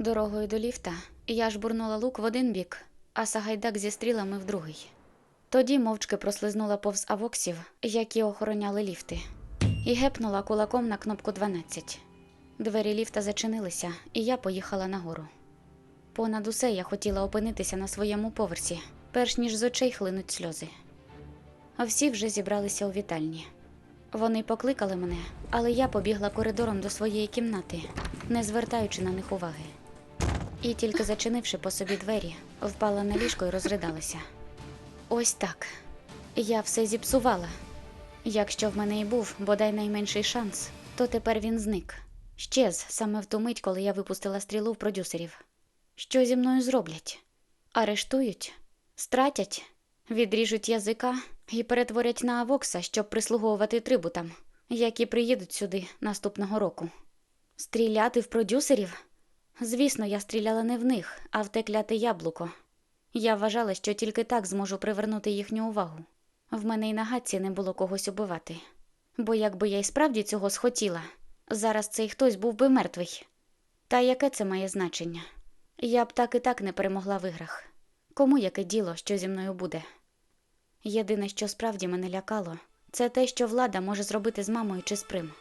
Дорогою до ліфта я жбурнула лук в один бік, а Сагайдак зі стрілами в другий. Тоді мовчки прослизнула повз авоксів, які охороняли ліфти, і гепнула кулаком на кнопку 12. Двері ліфта зачинилися, і я поїхала нагору. Понад усе я хотіла опинитися на своєму поверсі, перш ніж з очей хлинуть сльози. А всі вже зібралися у вітальні. Вони покликали мене, але я побігла коридором до своєї кімнати, не звертаючи на них уваги. І тільки зачинивши по собі двері, впала на ліжко і розридалася. Ось так. Я все зіпсувала. Якщо в мене і був бодай найменший шанс, то тепер він зник. Щез саме в ту мить, коли я випустила стрілу в продюсерів. Що зі мною зроблять? Арештують? Стратять? Відріжуть язика і перетворять на авокса, щоб прислуговувати трибутам, які приїдуть сюди наступного року. Стріляти в продюсерів? Звісно, я стріляла не в них, а в те кляте яблуко. Я вважала, що тільки так зможу привернути їхню увагу. В мене й на гадці не було когось убивати. Бо якби я й справді цього схотіла, зараз цей хтось був би мертвий. Та яке це має значення? Я б так і так не перемогла в іграх. Кому яке діло, що зі мною буде? Єдине, що справді мене лякало, це те, що влада може зробити з мамою чи з прим.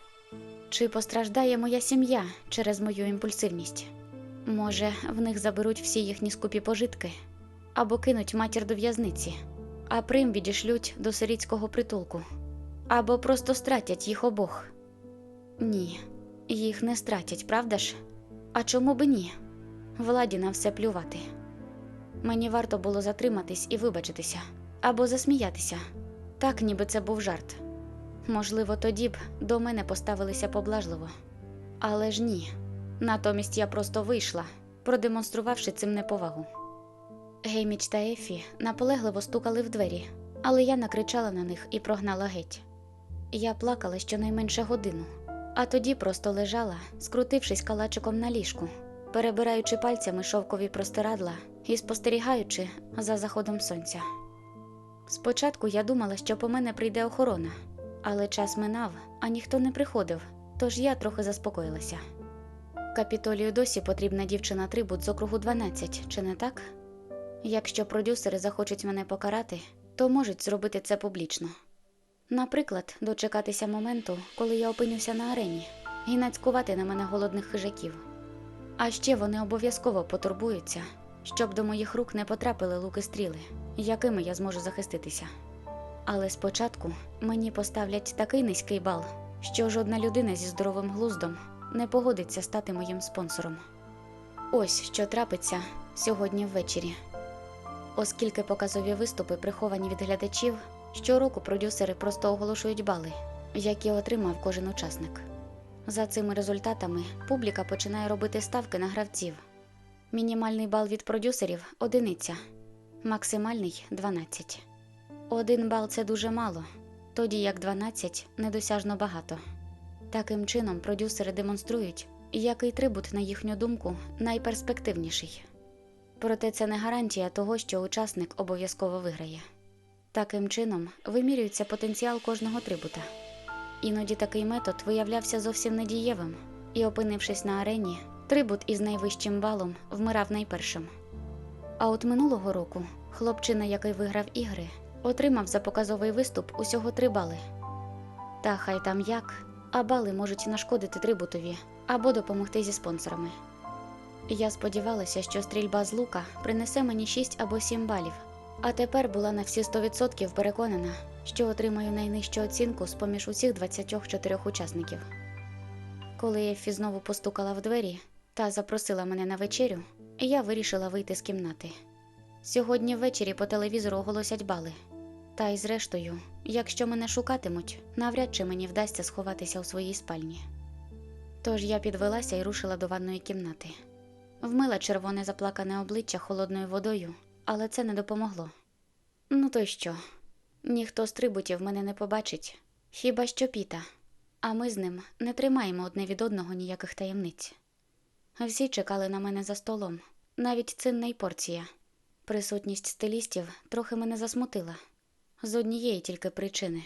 Чи постраждає моя сім'я через мою імпульсивність? Може, в них заберуть всі їхні скупі пожитки або кинуть матір до в'язниці, а прим відішлють до сирітського притулку, або просто стратять їх обох. Ні, їх не стратять, правда ж? А чому би ні? Владі на все плювати. Мені варто було затриматись і вибачитися або засміятися, так ніби це був жарт. Можливо, тоді б до мене поставилися поблажливо. Але ж ні. Натомість я просто вийшла, продемонструвавши цим неповагу. Гейміч та Ефі наполегливо стукали в двері, але я накричала на них і прогнала геть. Я плакала щонайменше годину, а тоді просто лежала, скрутившись калачиком на ліжку, перебираючи пальцями шовкові простирадла і спостерігаючи за заходом сонця. Спочатку я думала, що по мене прийде охорона, але час минав, а ніхто не приходив, тож я трохи заспокоїлася. Капітолію досі потрібна дівчина трибут з округу 12, чи не так? Якщо продюсери захочуть мене покарати, то можуть зробити це публічно. Наприклад, дочекатися моменту, коли я опинюся на арені, і нацькувати на мене голодних хижаків. А ще вони обов'язково потурбуються, щоб до моїх рук не потрапили луки стріли, якими я зможу захиститися. Але спочатку мені поставлять такий низький бал, що жодна людина зі здоровим глуздом не погодиться стати моїм спонсором. Ось що трапиться сьогодні ввечері. Оскільки показові виступи приховані від глядачів, щороку продюсери просто оголошують бали, які отримав кожен учасник. За цими результатами публіка починає робити ставки на гравців. Мінімальний бал від продюсерів одиниця, максимальний 12. Один бал це дуже мало, тоді як 12 недосяжно багато. Таким чином, продюсери демонструють, який трибут, на їхню думку, найперспективніший. Проте це не гарантія того, що учасник обов'язково виграє. Таким чином вимірюється потенціал кожного трибута. Іноді такий метод виявлявся зовсім недієвим, і, опинившись на арені, трибут із найвищим балом вмирав найпершим. А от минулого року хлопчина, який виграв ігри, отримав за показовий виступ усього три бали. Та хай там як, а бали можуть нашкодити трибутові або допомогти зі спонсорами. Я сподівалася, що стрільба з лука принесе мені 6 або 7 балів, а тепер була на всі 100% переконана, що отримаю найнижчу оцінку з поміж усіх 24 учасників. Коли Ефі знову постукала в двері та запросила мене на вечерю, я вирішила вийти з кімнати. Сьогодні ввечері по телевізору оголосять бали. Та й зрештою, якщо мене шукатимуть, навряд чи мені вдасться сховатися у своїй спальні. Тож я підвелася і рушила до ванної кімнати. Вмила червоне заплакане обличчя холодною водою, але це не допомогло. Ну то й що? Ніхто з трибутів мене не побачить, хіба що піта, а ми з ним не тримаємо одне від одного ніяких таємниць. Всі чекали на мене за столом, навіть цинна й порція. Присутність стилістів трохи мене засмутила з однієї тільки причини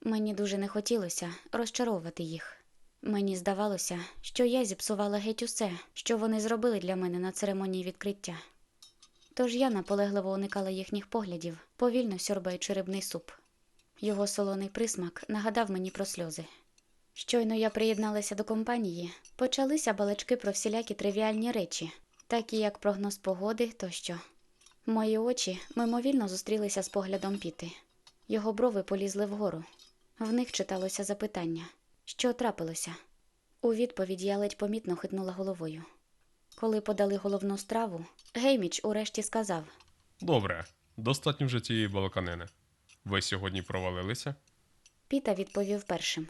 мені дуже не хотілося розчаровувати їх. Мені здавалося, що я зіпсувала геть усе, що вони зробили для мене на церемонії відкриття. Тож я наполегливо уникала їхніх поглядів, повільно сьорбаючи рибний суп. Його солоний присмак нагадав мені про сльози. Щойно я приєдналася до компанії, почалися балачки про всілякі тривіальні речі, такі як прогноз погоди тощо. Мої очі мимовільно зустрілися з поглядом піти. Його брови полізли вгору. В них читалося запитання, що трапилося. У відповідь я ледь помітно хитнула головою. Коли подали головну страву, Гейміч урешті сказав: Добре, достатньо вже цієї балаканини. Ви сьогодні провалилися? Піта відповів першим.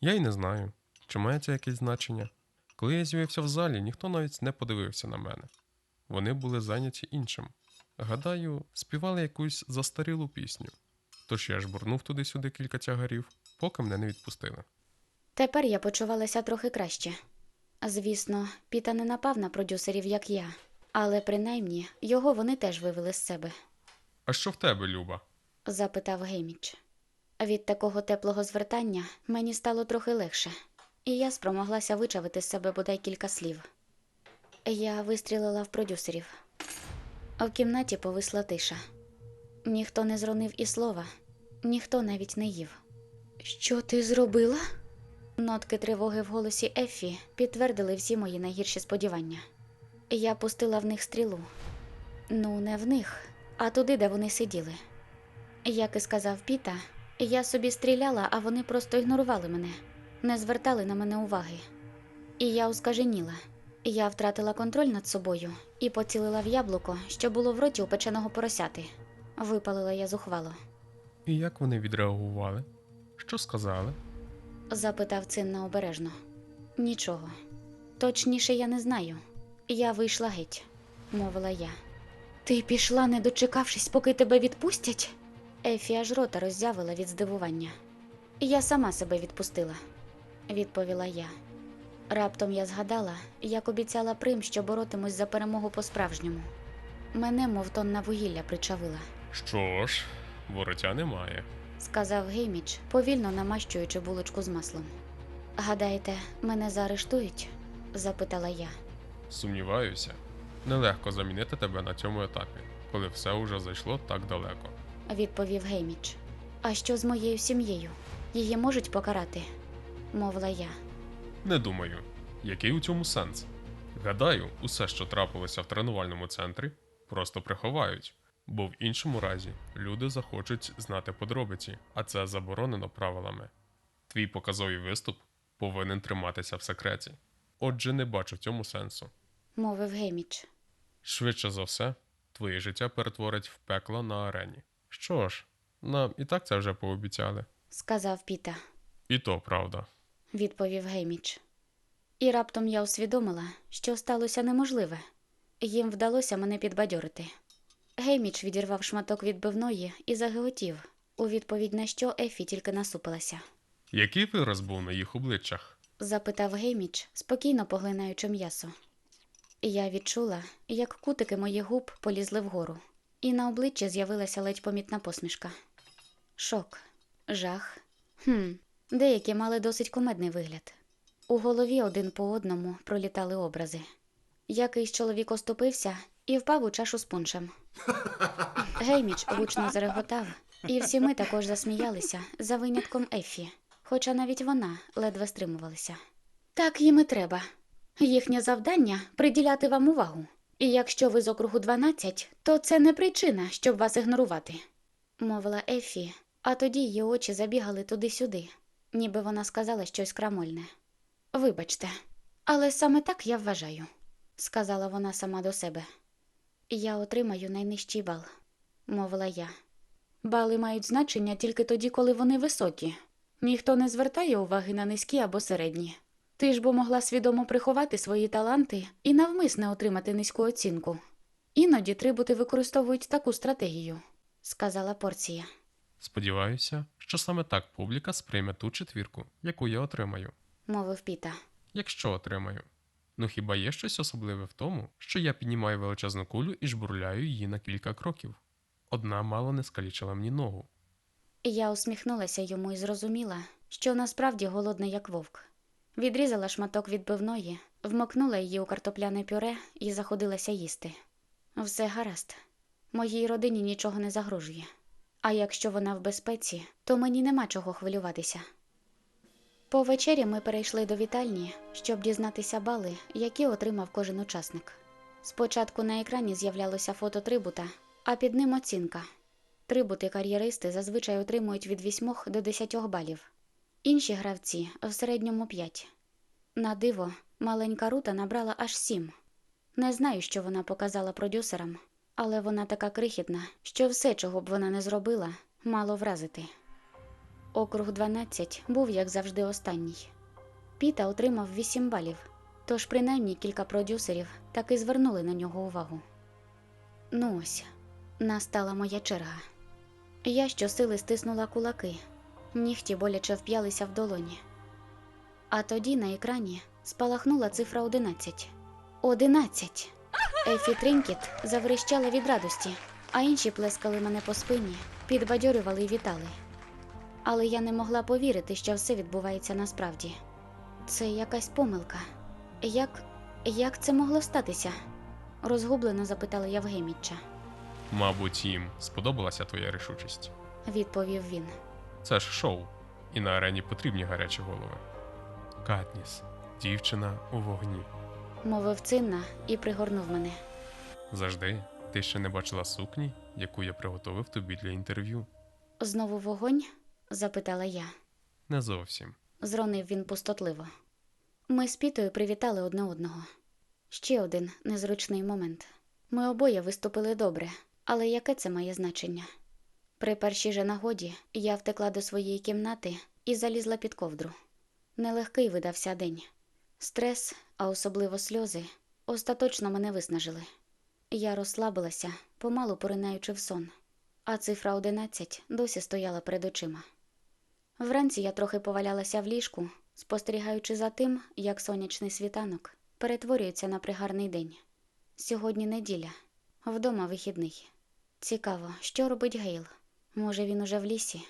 Я й не знаю, чи має це якесь значення. Коли я з'явився в залі, ніхто навіть не подивився на мене. Вони були зайняті іншим. Гадаю, співали якусь застарілу пісню. Тож я ж бурнув туди-сюди кілька тягарів, поки мене не відпустили. Тепер я почувалася трохи краще. Звісно, Піта не напав на продюсерів, як я, але принаймні його вони теж вивели з себе, А що в тебе, Люба? запитав Гейміч. Від такого теплого звертання мені стало трохи легше, і я спромоглася вичавити з себе бодай кілька слів. Я вистрілила в продюсерів. В кімнаті повисла тиша. Ніхто не зронив і слова, ніхто навіть не їв. Що ти зробила? Нотки тривоги в голосі Ефі підтвердили всі мої найгірші сподівання. Я пустила в них стрілу. Ну, не в них, а туди, де вони сиділи. Як і сказав Піта, я собі стріляла, а вони просто ігнорували мене, не звертали на мене уваги. І я оскаженіла. Я втратила контроль над собою і поцілила в яблуко, що було в роті у печеного поросяти. Випалила я зухвало. І як вони відреагували? Що сказали? запитав Цинна обережно. Нічого. Точніше, я не знаю. Я вийшла геть, мовила я. Ти пішла, не дочекавшись, поки тебе відпустять? Ефі аж рота роззявила від здивування. Я сама себе відпустила, відповіла я. Раптом я згадала, як обіцяла Прим, що боротимусь за перемогу по-справжньому. Мене, мов тонна вугілля, причавила. Що ж, вороття немає. сказав Гейміч, повільно намащуючи булочку з маслом. Гадаєте, мене заарештують? запитала я. Сумніваюся, нелегко замінити тебе на цьому етапі, коли все уже зайшло так далеко. Відповів Гейміч. А що з моєю сім'єю? Її можуть покарати? мовила я. Не думаю, який у цьому сенс. Гадаю, усе, що трапилося в тренувальному центрі, просто приховають, бо в іншому разі люди захочуть знати подробиці, а це заборонено правилами. Твій показовий виступ повинен триматися в секреті. Отже, не бачу в цьому сенсу. мовив Гейміч. Швидше за все, твоє життя перетворить в пекло на арені. Що ж, нам і так це вже пообіцяли. сказав Піта, І то правда. відповів Гейміч. І раптом я усвідомила, що сталося неможливе. Їм вдалося мене підбадьорити. Гейміч відірвав шматок відбивної і загиготів, у відповідь на що Ефі тільки насупилася. Який вираз був на їх обличчях? запитав Гейміч, спокійно поглинаючи м'ясо. Я відчула, як кутики моїх губ полізли вгору, і на обличчі з'явилася ледь помітна посмішка. Шок, жах. Хм, деякі мали досить кумедний вигляд. У голові один по одному пролітали образи. Якийсь чоловік оступився і впав у чашу з пуншем. Гейміч гучно зареготав, і всі ми також засміялися за винятком Ефі, хоча навіть вона ледве стримувалася. Так їм і треба. Їхнє завдання приділяти вам увагу. І якщо ви з округу 12, то це не причина, щоб вас ігнорувати, мовила Ефі, а тоді її очі забігали туди-сюди, ніби вона сказала щось крамольне. Вибачте, але саме так я вважаю, сказала вона сама до себе. Я отримаю найнижчий бал, мовила я. Бали мають значення тільки тоді, коли вони високі. Ніхто не звертає уваги на низькі або середні. Ти ж бо могла свідомо приховати свої таланти і навмисне отримати низьку оцінку. Іноді трибути використовують таку стратегію, сказала порція. Сподіваюся, що саме так публіка сприйме ту четвірку, яку я отримаю. мовив Піта. Якщо отримаю. Ну хіба є щось особливе в тому, що я піднімаю величезну кулю і жбурляю її на кілька кроків? Одна мало не скалічила мені ногу. Я усміхнулася йому і зрозуміла, що насправді голодна як вовк. Відрізала шматок відбивної, вмокнула її у картопляне пюре і заходилася їсти. Все гаразд. Моїй родині нічого не загрожує. А якщо вона в безпеці, то мені нема чого хвилюватися. По вечері ми перейшли до вітальні, щоб дізнатися бали, які отримав кожен учасник. Спочатку на екрані з'являлося фото трибута, а під ним оцінка. Трибути кар'єристи зазвичай отримують від 8 до 10 балів. Інші гравці в середньому 5. На диво, маленька рута набрала аж 7. Не знаю, що вона показала продюсерам, але вона така крихітна, що все, чого б вона не зробила, мало вразити. Округ 12 був, як завжди, останній. Піта отримав 8 балів, тож принаймні кілька продюсерів таки звернули на нього увагу. Ну ось, настала моя черга. Я щосили стиснула кулаки, нігті боляче вп'ялися в долоні. А тоді на екрані спалахнула цифра 11. Одинадцять! Ефі Тринкіт заврищала від радості, а інші плескали мене по спині, підбадьорювали і вітали. Але я не могла повірити, що все відбувається насправді. Це якась помилка. Як, як це могло статися? розгублено запитала Євгеміча. Мабуть, їм сподобалася твоя рішучість. Відповів він. Це ж шоу, і на арені потрібні гарячі голови. Катніс, дівчина у вогні. Мовив цинна і пригорнув мене. Завжди ти ще не бачила сукні, яку я приготовив тобі для інтерв'ю. Знову вогонь? Запитала я. Не зовсім. Зронив він пустотливо. Ми з Пітою привітали одне одного. Ще один незручний момент. Ми обоє виступили добре, але яке це має значення? При першій же нагоді я втекла до своєї кімнати і залізла під ковдру. Нелегкий видався день. Стрес, а особливо сльози, остаточно мене виснажили. Я розслабилася, помалу поринаючи в сон, а цифра 11 досі стояла перед очима. Вранці я трохи повалялася в ліжку, спостерігаючи за тим, як сонячний світанок перетворюється на пригарний день. Сьогодні неділя, вдома вихідний. Цікаво, що робить Гейл? Може, він уже в лісі?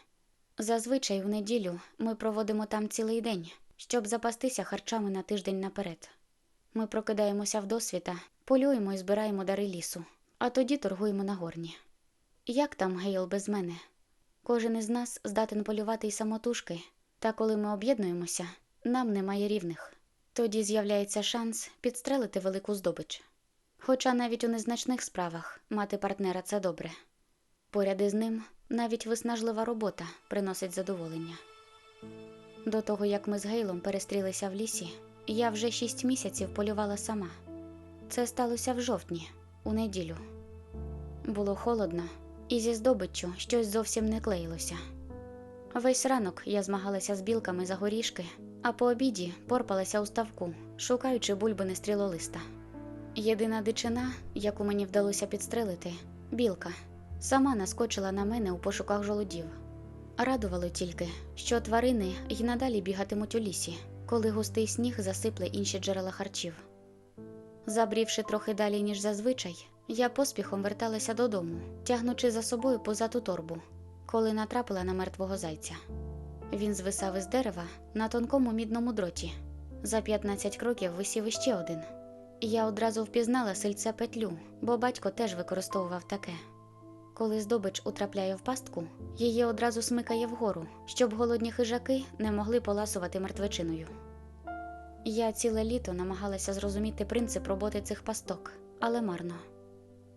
Зазвичай у неділю ми проводимо там цілий день, щоб запастися харчами на тиждень наперед. Ми прокидаємося в досвіта, полюємо і збираємо дари лісу, а тоді торгуємо на горні. Як там Гейл без мене? Кожен із нас здатен полювати й самотужки, та коли ми об'єднуємося, нам немає рівних. Тоді з'являється шанс підстрелити велику здобич. Хоча навіть у незначних справах мати партнера це добре. Поряд із ним навіть виснажлива робота приносить задоволення. До того, як ми з Гейлом перестрілися в лісі, я вже шість місяців полювала сама. Це сталося в жовтні, у неділю. Було холодно, і зі здобиччю щось зовсім не клеїлося. Весь ранок я змагалася з білками за горішки, а по обіді порпалася у ставку, шукаючи бульбини стрілолиста. Єдина дичина, яку мені вдалося підстрелити, білка, сама наскочила на мене у пошуках жолудів. Радувало тільки, що тварини й надалі бігатимуть у лісі, коли густий сніг засипле інші джерела харчів. Забрівши трохи далі, ніж зазвичай, я поспіхом верталася додому, тягнучи за собою позату торбу, коли натрапила на мертвого зайця. Він звисав із дерева на тонкому мідному дроті. За 15 кроків висів іще один. Я одразу впізнала сильце петлю, бо батько теж використовував таке. Коли здобич утрапляє в пастку, її одразу смикає вгору, щоб голодні хижаки не могли поласувати мертвечиною. Я ціле літо намагалася зрозуміти принцип роботи цих пасток, але марно.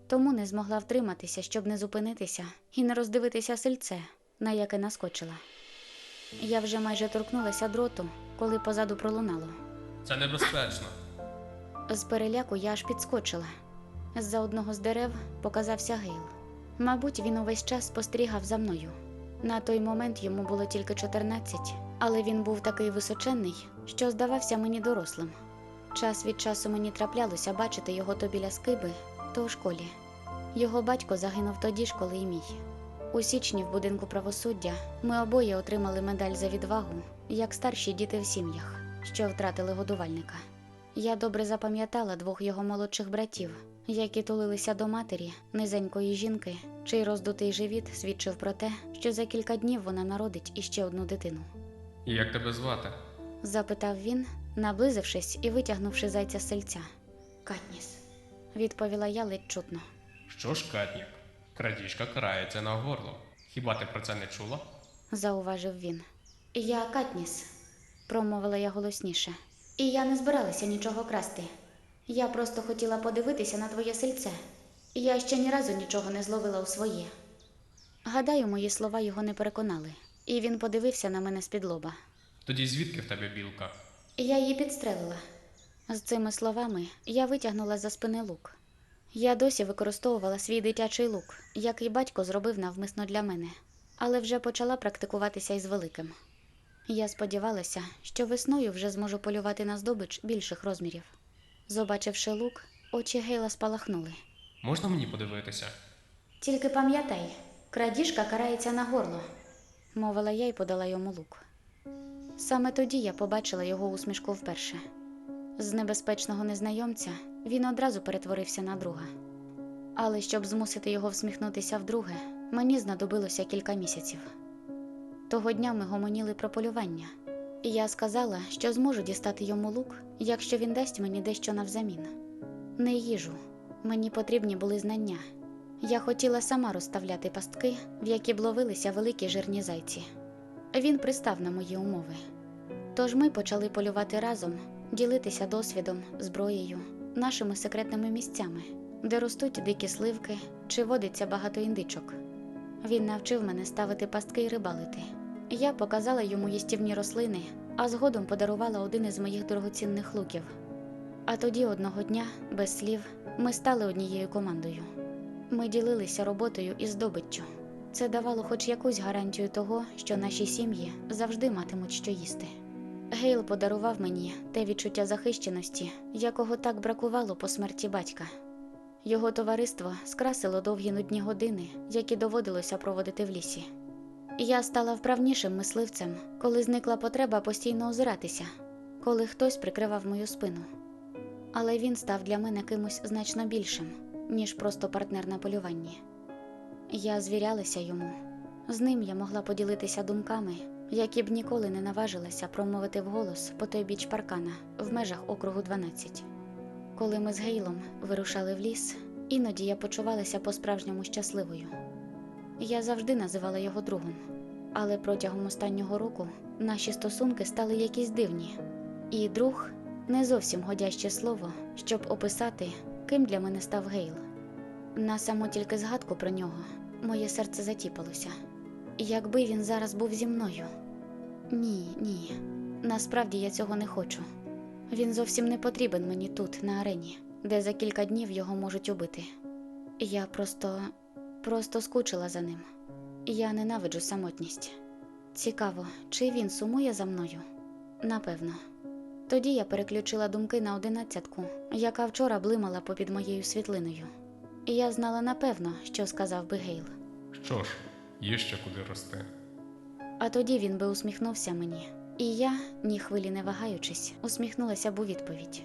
Тому не змогла втриматися, щоб не зупинитися і не роздивитися сельце, на яке наскочила. Я вже майже торкнулася дроту, коли позаду пролунало. Це небезпечно. З переляку я аж підскочила. З-за одного з дерев показався Гейл. Мабуть, він увесь час спостерігав за мною. На той момент йому було тільки 14, але він був такий височенний, що здавався мені дорослим. Час від часу мені траплялося бачити його то біля скиби, то у школі. Його батько загинув тоді ж, коли і мій. У січні в будинку правосуддя ми обоє отримали медаль за відвагу, як старші діти в сім'ях, що втратили годувальника. Я добре запам'ятала двох його молодших братів, які тулилися до матері, низенької жінки, чий роздутий живіт свідчив про те, що за кілька днів вона народить іще одну дитину. Як тебе звати? запитав він, наблизившись і витягнувши зайця з сельця. Катніс, відповіла я ледь чутно. Що ж, Катнік, крадіжка карається на горло. Хіба ти про це не чула? зауважив він. Я Катніс, промовила я голосніше. І я не збиралася нічого красти. Я просто хотіла подивитися на твоє сельце. Я ще ні разу нічого не зловила у своє. Гадаю, мої слова його не переконали, і він подивився на мене з-під лоба. Тоді звідки в тебе білка? Я її підстрелила. З цими словами я витягнула за спини лук. Я досі використовувала свій дитячий лук, який батько зробив навмисно для мене, але вже почала практикуватися із великим. Я сподівалася, що весною вже зможу полювати на здобич більших розмірів. Побачивши лук, очі Гейла спалахнули. Можна мені подивитися? Тільки пам'ятай, крадіжка карається на горло, мовила я й подала йому лук. Саме тоді я побачила його усмішку вперше. З небезпечного незнайомця він одразу перетворився на друга. Але щоб змусити його всміхнутися вдруге, мені знадобилося кілька місяців. Того дня ми гомоніли про полювання, і я сказала, що зможу дістати йому лук, якщо він дасть мені дещо навзамін. Не їжу, мені потрібні були знання. Я хотіла сама розставляти пастки, в які б ловилися великі жирні зайці. Він пристав на мої умови. Тож ми почали полювати разом, ділитися досвідом, зброєю, нашими секретними місцями, де ростуть дикі сливки чи водиться багато індичок. Він навчив мене ставити пастки і рибалити. Я показала йому їстівні рослини, а згодом подарувала один із моїх дорогоцінних луків. А тоді одного дня, без слів, ми стали однією командою. Ми ділилися роботою і здобиччю. Це давало хоч якусь гарантію того, що наші сім'ї завжди матимуть що їсти. Гейл подарував мені те відчуття захищеності, якого так бракувало по смерті батька. Його товариство скрасило довгі нудні години, які доводилося проводити в лісі. Я стала вправнішим мисливцем, коли зникла потреба постійно озиратися, коли хтось прикривав мою спину. Але він став для мене кимось значно більшим, ніж просто партнер на полюванні. Я звірялася йому. З ним я могла поділитися думками, які б ніколи не наважилася промовити вголос по той біч паркана в межах округу 12. Коли ми з Гейлом вирушали в ліс, іноді я почувалася по-справжньому щасливою. Я завжди називала його другом, але протягом останнього року наші стосунки стали якісь дивні, і друг не зовсім годяще слово, щоб описати, ким для мене став Гейл. На саму тільки згадку про нього моє серце затіпалося. Якби він зараз був зі мною. Ні, ні. Насправді я цього не хочу. Він зовсім не потрібен мені тут, на арені, де за кілька днів його можуть убити. Я просто, просто скучила за ним. Я ненавиджу самотність. Цікаво, чи він сумує за мною? Напевно. Тоді я переключила думки на одинадцятку, яка вчора блимала попід моєю світлиною. Я знала напевно, що сказав би Гейл. Що ж, є ще куди рости. А тоді він би усміхнувся мені, і я, ні хвилі не вагаючись, усміхнулася б у відповідь.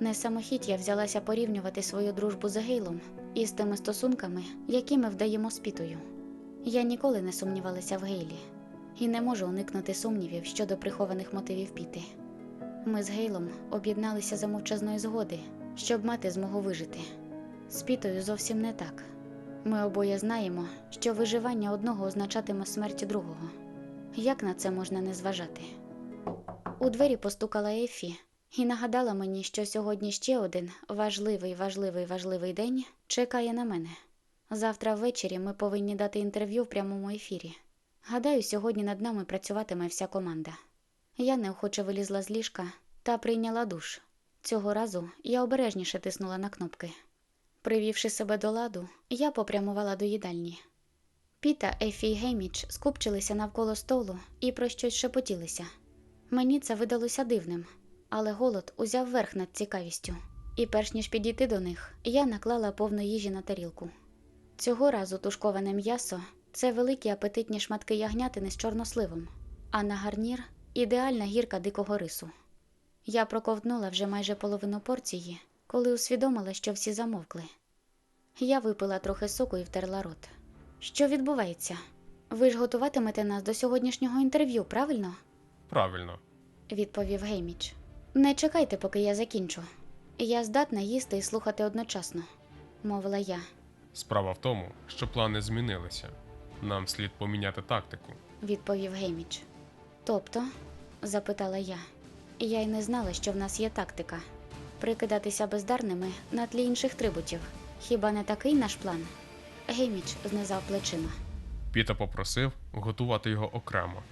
Не самохідь я взялася порівнювати свою дружбу з Гейлом із тими стосунками, які ми вдаємо з Пітою. Я ніколи не сумнівалася в Гейлі і не можу уникнути сумнівів щодо прихованих мотивів Піти. Ми з Гейлом об'єдналися за мовчазної згоди, щоб мати змогу вижити. З Пітою зовсім не так. Ми обоє знаємо, що виживання одного означатиме смерть другого. Як на це можна не зважати? У двері постукала Ефі і нагадала мені, що сьогодні ще один важливий, важливий, важливий день чекає на мене. Завтра ввечері ми повинні дати інтерв'ю в прямому ефірі. Гадаю, сьогодні над нами працюватиме вся команда. Я неохоче вилізла з ліжка та прийняла душ. Цього разу я обережніше тиснула на кнопки. Привівши себе до ладу, я попрямувала до їдальні. Піта, Ефі й Гейміч скупчилися навколо столу і про щось шепотілися. Мені це видалося дивним, але голод узяв верх над цікавістю, і перш ніж підійти до них, я наклала повну їжі на тарілку. Цього разу тушковане м'ясо це великі апетитні шматки ягнятини з чорносливом, а на гарнір ідеальна гірка дикого рису. Я проковтнула вже майже половину порції, коли усвідомила, що всі замовкли. Я випила трохи соку і втерла рот. Що відбувається? Ви ж готуватимете нас до сьогоднішнього інтерв'ю, правильно? Правильно. відповів Гейміч. Не чекайте, поки я закінчу. Я здатна їсти і слухати одночасно, мовила я. Справа в тому, що плани змінилися. Нам слід поміняти тактику. відповів Гейміч. Тобто, запитала я. Я й не знала, що в нас є тактика прикидатися бездарними на тлі інших трибутів. Хіба не такий наш план? Гейміч знизав плечима. Піта попросив готувати його окремо,